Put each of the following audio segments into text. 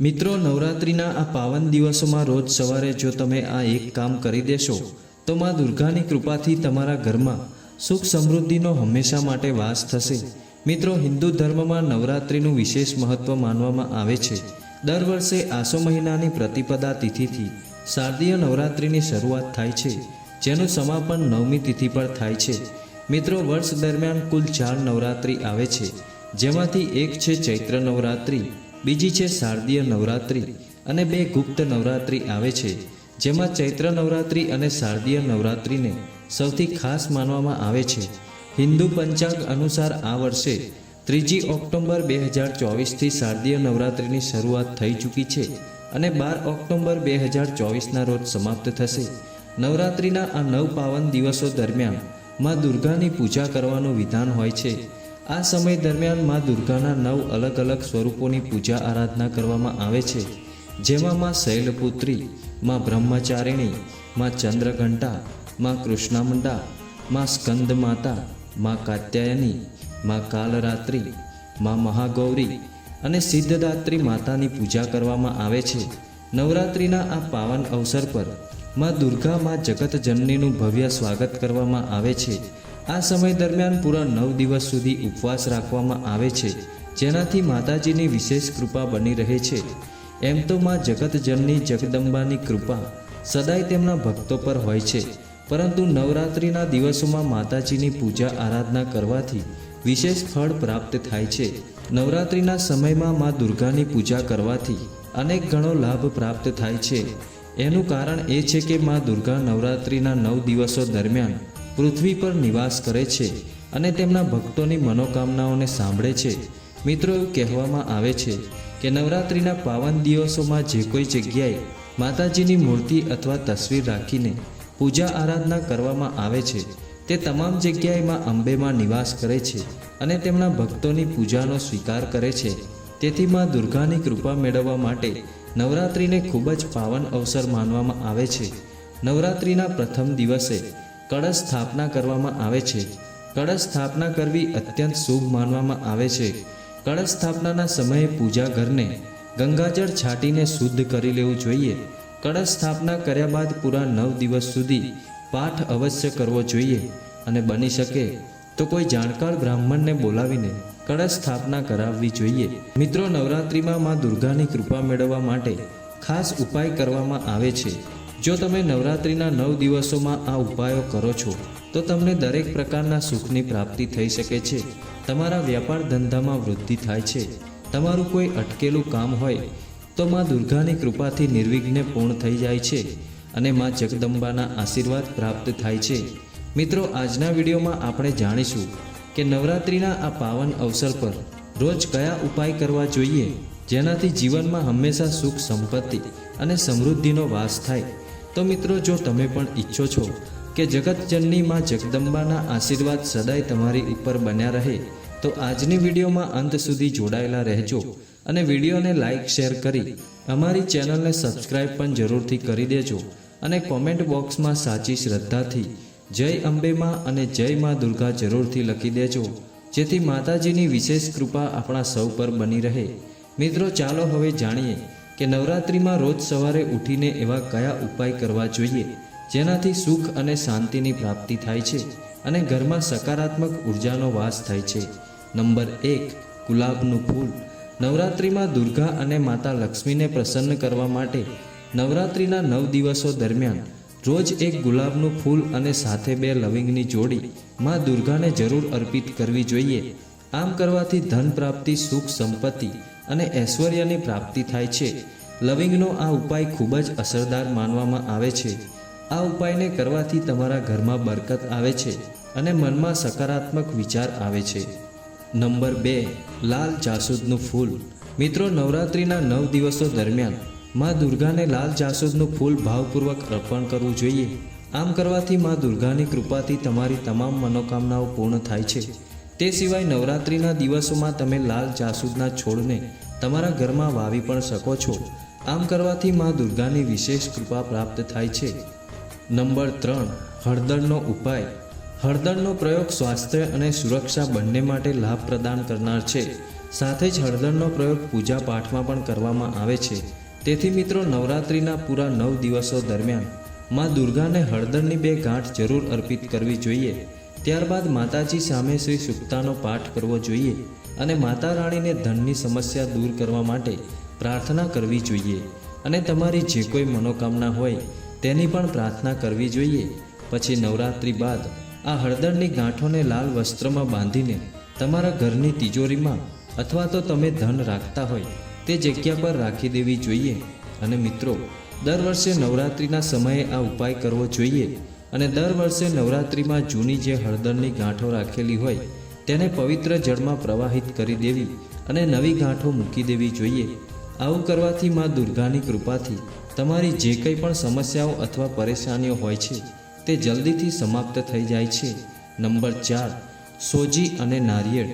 મિત્રો, નવરાત્રિના આ પાવન દિવસોમાં રોજ સવારે જો તમે આ એક કામ કરી દેશો, તો માં દુર્ગાની કૃપાથી તમારા ઘરમાં સુખ સમૃદ્ધિનો હંમેશા માટે વાસ થશે. મિત્રો, હિન્દુ ધર્મમાં નવરાત્રિનું વિશેષ મહત્વ માનવામાં આવે છે. દર વર્ષે આસો મહિનાની પ્રતિપદા તિથિથી શારદીય નવરાત્રિની શરૂઆત થાય છે, જેનું સમાપન નવમી તિથિ પર થાય છે. મિત્રો, વર્ષ દરમિયાન કુલ ચાર નવરાત્રિ આવે છે, જેમાંથી એક છે ચૈત્ર નવરાત્રિ બીજી છે શારદીય નવરાત્રિ અને બે ગુપ્ત નવરાત્રિ આવે છે, જેમાં ચૈત્ર નવરાત્રિ અને શારદીય નવરાત્રિને સૌથી ખાસ માનવામાં આવે છે. હિન્દુ પંચાંગ અનુસાર આ વર્ષે ત્રીજી ઓક્ટોબર બે હજાર ચોવીસથી શારદીય નવરાત્રિની શરૂઆત થઈ ચૂકી છે અને બાર ઓક્ટોબર બે હજાર ચોવીસના રોજ સમાપ્ત થશે. નવરાત્રિના આ નવ પાવન દિવસો દરમિયાનમાં દુર્ગાની પૂજા કરવાનું વિધાન હોય છે. આ સમય દરમિયાનમાં દુર્ગાના નવ અલગ અલગ સ્વરૂપોની પૂજા આરાધના કરવામાં આવે છે. જેમાં મા શૈલપુત્રી, માં બ્રહ્મચારિણી, માં ચંદ્રઘંટા, માં કૃષ્ણામંડા, મા સ્કંદ માતા મા કાત્યાયની, માં કાલરાત્રિ, માં મહાગૌરી અને સિદ્ધદાત્રી માતાની પૂજા કરવામાં આવે છે. નવરાત્રિના આ પાવન અવસર પર મા દુર્ગા મા જગતજનનીનું ભવ્ય સ્વાગત કરવામાં આવે છે. આ સમય દરમિયાન પૂરા નવ દિવસ સુધી ઉપવાસ રાખવામાં આવે છે. જેનાથી માતાજીની વિશેષ કૃપા બની રહે છે. એમ તો માં જગતજનની જગદંબાની કૃપા સદાય તેમના ભક્તો પર હોય છે. પરંતુ નવરાત્રિના દિવસોમાં માતાજીની પૂજા આરાધના કરવાથી વિશેષ ફળ પ્રાપ્ત થાય છે. નવરાત્રિના સમયમાં મા દુર્ગાની પૂજા કરવાથી અનેક ગણો લાભ પ્રાપ્ત થાય છે. એનું કારણ એ છે કે મા દુર્ગા નવરાત્રિના નવ દિવસો દરમિયાન પૃથ્વી પર નિવાસ કરે છે અને તેમના ભક્તોની મનોકામનાઓને સાંભળે છે. મિત્રો, એવું કહેવામાં આવે છે કે નવરાત્રિના પાવન દિવસોમાં જે કોઈ જગ્યાએ માતાજીની મૂર્તિ અથવા તસવીર રાખીને પૂજા આરાધના કરવામાં આવે છે, તે તમામ જગ્યાએ માં અંબેમાં નિવાસ કરે છે અને તેમના ભક્તોની પૂજાનો સ્વીકાર કરે છે. તેથી માં દુર્ગાની કૃપા મેળવવા માટે નવરાત્રિને ખૂબ જ પાવન અવસર માનવામાં આવે છે. નવરાત્રિના પ્રથમ દિવસે કળશ સ્થાપના કરવામાં આવે છે. કળશ સ્થાપના કરવી અત્યંત શુભ માનવામાં આવે છે. કળશ સ્થાપનાના સમયે પૂજા ઘરને ગંગાજળ છાંટીને શુદ્ધ કરી લેવું જોઈએ. કળશ સ્થાપના કર્યા બાદ પૂરા નવ દિવસ સુધી પાઠ અવશ્ય કરવો જોઈએ અને બની શકે તો કોઈ જાણકાર બ્રાહ્મણને બોલાવીને કળશ સ્થાપના કરાવવી જોઈએ. મિત્રો, નવરાત્રિમાં માં દુર્ગાની કૃપા મેળવવા માટે ખાસ ઉપાય કરવામાં આવે છે. જો તમે નવરાત્રિના નવ દિવસોમાં આ ઉપાયો કરો છો, તો તમને દરેક પ્રકારના સુખની પ્રાપ્તિ થઈ શકે છે. તમારા વ્યાપાર ધંધામાં વૃદ્ધિ થાય છે. તમારું કોઈ અટકેલું કામ હોય, તો માં દુર્ગાની કૃપાથી નિર્વિઘ્ને પૂર્ણ થઈ જાય છે અને માં જગદંબાના આશીર્વાદ પ્રાપ્ત થાય છે. મિત્રો, આજના વિડીયોમાં આપણે જાણીશું કે નવરાત્રિના આ પાવન અવસર પર રોજ કયા ઉપાય કરવા જોઈએ, જેનાથી જીવનમાં હંમેશા સુખ, સંપત્તિ અને સમૃદ્ધિનો વાસ થાય. તો મિત્રો, જો તમે પણ ઈચ્છો છો કે જગતજનની માં જગદંબાના આશીર્વાદ સદાય તમારી ઉપર બન્યા રહે, તો આજની વિડીયોમાં અંત સુધી જોડાયેલા રહેજો અને વિડીયોને લાઇક શેર કરી અમારી ચેનલને સબસ્ક્રાઇબ પણ જરૂરથી કરી દેજો અને કોમેન્ટ બોક્સમાં સાચી શ્રદ્ધાથી જય અંબેમાં અને જય મા દુર્ગા જરૂરથી લખી દેજો, જેથી માતાજીની વિશેષ કૃપા આપણા સૌ પર બની રહે. મિત્રો, ચાલો હવે જાણીએ કે નવરાત્રિમાં રોજ સવારે ઉઠીને એવા કયા ઉપાય કરવા જોઈએ, જેનાથી સુખ અને શાંતિની પ્રાપ્તિ થાય છે અને ઘરમાં સકારાત્મક ઉર્જાનો વાસ થાય છે? નંબર એક, ગુલાબનું ફૂલ. નવરાત્રિમાં દુર્ગા અને માતા લક્ષ્મીને પ્રસન્ન કરવા માટે નવરાત્રિના નવ દિવસો દરમિયાન રોજ એક ગુલાબનું ફૂલ અને સાથે બે લવિંગની જોડી માં દુર્ગાને જરૂર અર્પિત કરવી જોઈએ. આમ કરવાથી ધન પ્રાપ્તિ, સુખ, સંપત્તિ અને ઐશ્વર્યની પ્રાપ્તિ થાય છે. લવિંગનો આ ઉપાય ખૂબ જ અસરદાર માનવામાં આવે છે. આ ઉપાયને કરવાથી તમારા ઘરમાં બરકત આવે છે અને મનમાં સકારાત્મક વિચાર આવે છે. નંબર બે, લાલ જાસૂદનું ફૂલ. મિત્રો, નવરાત્રિના નવ દિવસો દરમિયાનમાં દુર્ગાને લાલ જાસૂદનું ફૂલ ભાવપૂર્વક અર્પણ કરવું જોઈએ. આમ કરવાથી માં દુર્ગાની કૃપાથી તમારી તમામ મનોકામનાઓ પૂર્ણ થાય છે. તે સિવાય નવરાત્રિના દિવસોમાં તમે લાલ જાસૂદના છોડને તમારા ઘરમાં વાવી પણ શકો છો. આમ કરવાથી મા દુર્ગાની વિશેષ કૃપા પ્રાપ્ત થાય છે. નંબર ત્રણ, હળદરનો ઉપાય. હળદરનો પ્રયોગ સ્વાસ્થ્ય અને સુરક્ષા બંને માટે લાભ પ્રદાન કરનાર છે. સાથે જ હળદરનો પ્રયોગ પૂજા પાઠમાં પણ કરવામાં આવે છે. તેથી મિત્રો, નવરાત્રિના પૂરા નવ દિવસો દરમિયાનમાં દુર્ગાને હળદરની બે ગાંઠ જરૂર અર્પિત કરવી જોઈએ. ત્યારબાદ માતાજી સામે શ્રી સુક્તાનો પાઠ કરવો જોઈએ અને માતા રાણીને ધનની સમસ્યા દૂર કરવા માટે પ્રાર્થના કરવી જોઈએ અને તમારી જે કોઈ મનોકામના હોય તેની પણ પ્રાર્થના કરવી જોઈએ. પછી નવરાત્રિ બાદ આ હળદરની ગાંઠોને લાલ વસ્ત્રમાં બાંધીને તમારા ઘરની તિજોરીમાં અથવા તો તમે ધન રાખતા હોય તે જગ્યા પર રાખી દેવી જોઈએ. અને મિત્રો, દર વર્ષે નવરાત્રિના સમયે આ ઉપાય કરવો જોઈએ. અને દર વર્ષે નવરાત્રિમાં જૂની જે હળદરની ગાંઠો રાખેલી હોય, તેને પવિત્ર જળમાં પ્રવાહિત કરી દેવી અને નવી ગાંઠો મૂકી દેવી જોઈએ. આવું કરવાથી માં દુર્ગાની કૃપાથી તમારી જે કંઈ પણ સમસ્યાઓ અથવા પરેશાનીઓ હોય છે, તે જલ્દીથી સમાપ્ત થઈ જાય છે. નંબર ચાર, સોજી અને નારિયેળ.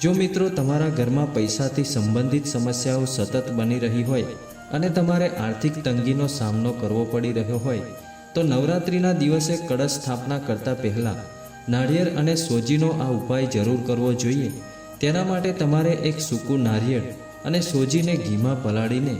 જો મિત્રો તમારા ઘરમાં પૈસાથી સંબંધિત સમસ્યાઓ સતત બની રહી હોય અને તમારે આર્થિક તંગીનો સામનો કરવો પડી રહ્યો હોય તો નવરાત્રિના દિવસે કળશ સ્થાપના કરતા પહેલાં નાળિયેર અને સોજીનો આ ઉપાય જરૂર કરવો જોઈએ. તેના માટે તમારે એક સૂકું નારિયેળ અને સોજીને ઘીમાં પલાળીને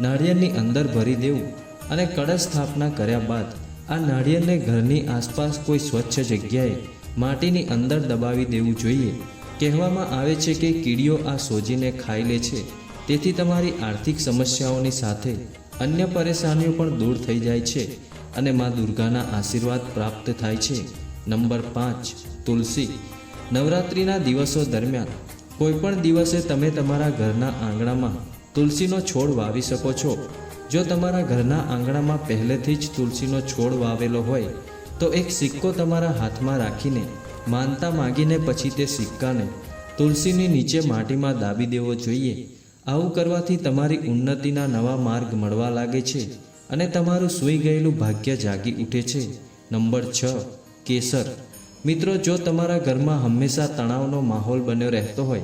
નાળિયેરની અંદર ભરી દેવું અને કળશ સ્થાપના કર્યા બાદ આ નાળિયેરને ઘરની આસપાસ કોઈ સ્વચ્છ જગ્યાએ માટીની અંદર દબાવી દેવું જોઈએ. કહેવામાં આવે છે કે કીડીઓ આ સોજીને ખાઈ લે છે. તેથી તમારી આર્થિક સમસ્યાઓની સાથે અન્ય પરેશાનીઓ પણ દૂર થઈ જાય છે. અને મા દુર્ગાના આશીર્વાદ પ્રાપ્ત થાય છે. નંબર પાંચ, તુલસી. નવરાત્રિના દિવસો દરમિયાન કોઈ પણ દિવસે તમે તમારા ઘરના આંગણામાં તુલસીનો છોડ વાવી શકો છો. જો તમારા ઘરના આંગણામાં પહેલેથી જ તુલસીનો છોડ વાવેલો હોય, તો એક સિક્કો તમારા હાથમાં રાખીને, માનતા માગીને પછી તે સિક્કાને તુલસીની નીચે માટીમાં દાબી દેવો જોઈએ. આવું કરવાથી તમારી ઉન્નતિના નવા માર્ગ મળવા લાગે છે. અને તમારું સૂઈ ગયેલું ભાગ્ય જાગી ઉઠે છે. નંબર છ, કેસર. મિત્રો, જો તમારા ઘરમાં હંમેશા તણાવનો માહોલ બન્યો રહેતો હોય,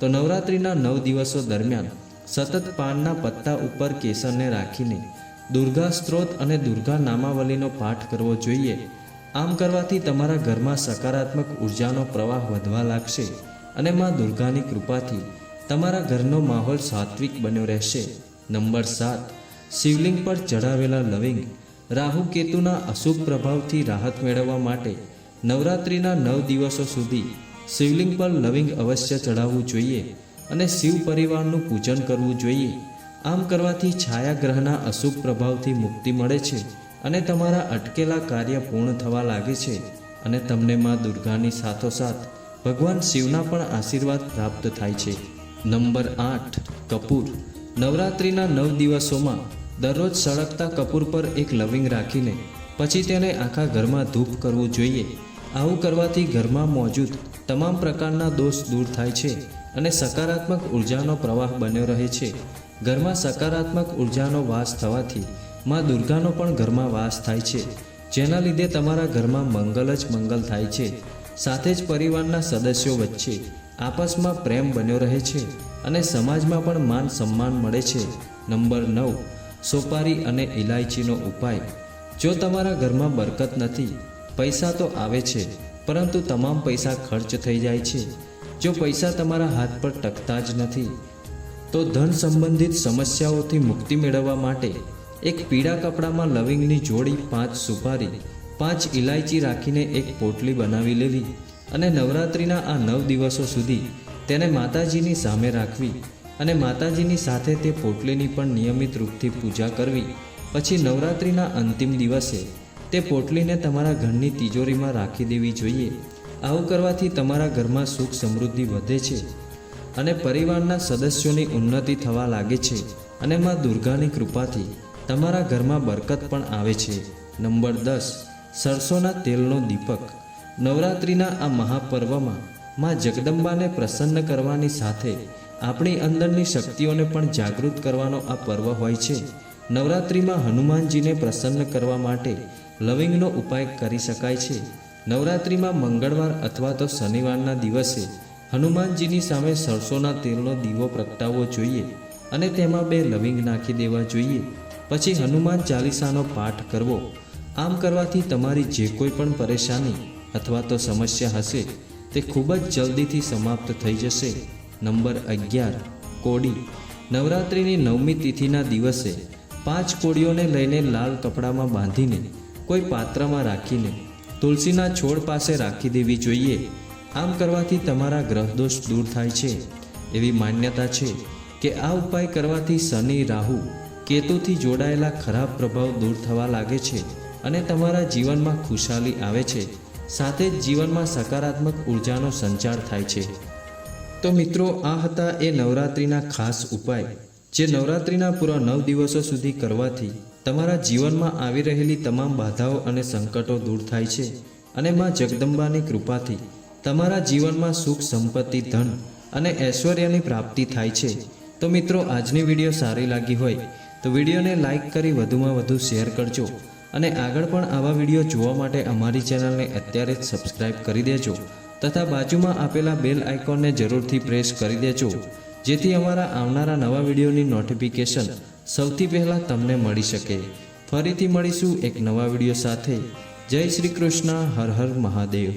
તો નવરાત્રિના નવ દિવસો દરમિયાન સતત પાનના પત્તા ઉપર કેસરને રાખીને દુર્ગા સ્ત્રોત અને દુર્ગા નામાવલીનો પાઠ કરવો જોઈએ. આમ કરવાથી તમારા ઘરમાં સકારાત્મક ઉર્જાનો પ્રવાહ વધવા લાગશે અને માં દુર્ગાની કૃપાથી તમારા ઘરનો માહોલ સાત્વિક બન્યો રહેશે. નંબર સાત શિવલિંગ પર ચઢાવેલા લવિંગ, રાહુ કેતુના અશુભ પ્રભાવથી રાહત મેળવવા માટે નવરાત્રિના નવ દિવસો સુધી શિવલિંગ પર લવિંગ અવશ્ય ચડાવવું જોઈએ અને શિવ પરિવારનું પૂજન કરવું જોઈએ. આમ કરવાથી છાયાગ્રહના અશુભ પ્રભાવથી મુક્તિ મળે છે અને તમારા અટકેલા કાર્ય પૂર્ણ થવા લાગે છે અને તમને માં દુર્ગાની સાથોસાથ ભગવાન શિવના પણ આશીર્વાદ પ્રાપ્ત થાય છે. નંબર આઠ, કપૂર. નવરાત્રિના નવ દિવસોમાં દરરોજ સળગતા કપૂર પર એક લવિંગ રાખીને પછી તેને આખા ઘરમાં ધૂપ કરવું જોઈએ. આવું કરવાથી ઘરમાં મોજૂદ તમામ પ્રકારના દોષ દૂર થાય છે અને સકારાત્મક ઉર્જાનો પ્રવાહ બન્યો રહે છે. ઘરમાં સકારાત્મક ઉર્જાનો વાસ થવાથી માં દુર્ગાનો પણ ઘરમાં વાસ થાય છે. જેના લીધે તમારા ઘરમાં મંગલ જ મંગલ થાય છે. સાથે જ પરિવારના સદસ્યો વચ્ચે આપસમાં પ્રેમ બન્યો રહે છે. અને સમાજમાં પણ માન સન્માન મળે છે. નંબર નવ, સોપારી અને ઇલાયચીનો ઉપાય. જો તમારા ઘરમાં બરકત નથી, પૈસા તો આવે છે, પરંતુ તમામ પૈસા ખર્ચ થઈ જાય છે. જો પૈસા તમારા હાથ પર ટકતા જ નથી, તો ધન સંબંધિત સમસ્યાઓથી મુક્તિ મેળવવા માટે એક પીળા કપડામાં લવિંગની જોડી, પાંચ સુપારી, પાંચ ઇલાયચી રાખીને એક પોટલી બનાવી લેવી. અને નવરાત્રિના આ નવ દિવસો સુધી તેને માતાજીની સામે રાખવી અને માતાજીની સાથે તે પોટલીની પણ નિયમિત રૂપથી પૂજા કરવી. પછી નવરાત્રિના અંતિમ દિવસે તે પોટલીને તમારા ઘરની તિજોરીમાં રાખી દેવી જોઈએ. આવું કરવાથી તમારા ઘરમાં સુખ સમૃદ્ધિ વધે છે અને પરિવારના સદસ્યોની ઉન્નતિ થવા લાગે છે અને માં દુર્ગાની કૃપાથી તમારા ઘરમાં બરકત પણ આવે છે. નંબર દસ, સરસોના તેલનો દીપક. નવરાત્રિના આ મહાપર્વમાં માં જગદંબાને પ્રસન્ન કરવાની સાથે આપણી અંદરની શક્તિઓને પણ જાગૃત કરવાનો આ પર્વ હોય છે. નવરાત્રિમાં હનુમાનજીને પ્રસન્ન કરવા માટે લવિંગનો ઉપાય કરી શકાય છે. નવરાત્રિમાં મંગળવાર અથવા તો શનિવારના દિવસે હનુમાનજીની સામે સરસોના તેલનો દીવો પ્રગટાવવો જોઈએ અને તેમાં બે લવિંગ નાખી દેવા જોઈએ. પછી હનુમાન ચાલીસાનો પાઠ કરવો. આમ કરવાથી તમારી જે કોઈ પણ પરેશાની અથવા તો સમસ્યા હશે તે ખૂબ જ જલ્દીથી સમાપ્ત થઈ જશે. નંબર અગિયાર, કોડી. નવરાત્રિની નવમી તિથિના દિવસે પાંચ કોડીઓને લઈને લાલ કપડામાં બાંધીને, કોઈ પાત્રમાં રાખીને, તુલસીના છોડ પાસે રાખી દેવી જોઈએ. આમ કરવાથી તમારા ગ્રહદોષ દૂર થાય છે. એવી માન્યતા છે કે આ ઉપાય કરવાથી શનિ, રાહુ, કેતુથી જોડાયેલા ખરાબ પ્રભાવ દૂર થવા લાગે છે અને તમારા જીવનમાં ખુશાલી આવે છે. સાથે જ જીવનમાં સકારાત્મક ઉર્જાનો સંચાર થાય છે. તો મિત્રો, આ હતા એ નવરાત્રિના ખાસ ઉપાય. જે નવરાત્રિના પૂરા નવ દિવસો સુધી કરવાથી તમારા જીવનમાં આવી રહેલી તમામ બાધાઓ અને સંકટો દૂર થાય છે અને માં જગદંબાની કૃપાથી તમારા જીવનમાં સુખ, સંપત્તિ, ધન અને ઐશ્વર્યની પ્રાપ્તિ થાય છે. તો મિત્રો, આજની વીડિયો સારી લાગી હોય તો વિડીયોને લાઈક કરી વધુમાં વધુ શેર કરજો. અને આગળ પણ આવા વીડિયો જોવા માટે અમારી ચેનલને અત્યારે જ સબસ્ક્રાઇબ કરી દેજો તથા બાજુમાં આપેલા બેલ આઇકોનને જરૂરથી પ્રેસ કરી દેજો, જેથી અમારા આવનારા નવા વિડીયોની નોટિફિકેશન સૌથી પહેલાં તમને મળી શકે. ફરીથી મળીશું એક નવા વીડિયો સાથે. જય શ્રી કૃષ્ણ, હર હર મહાદેવ.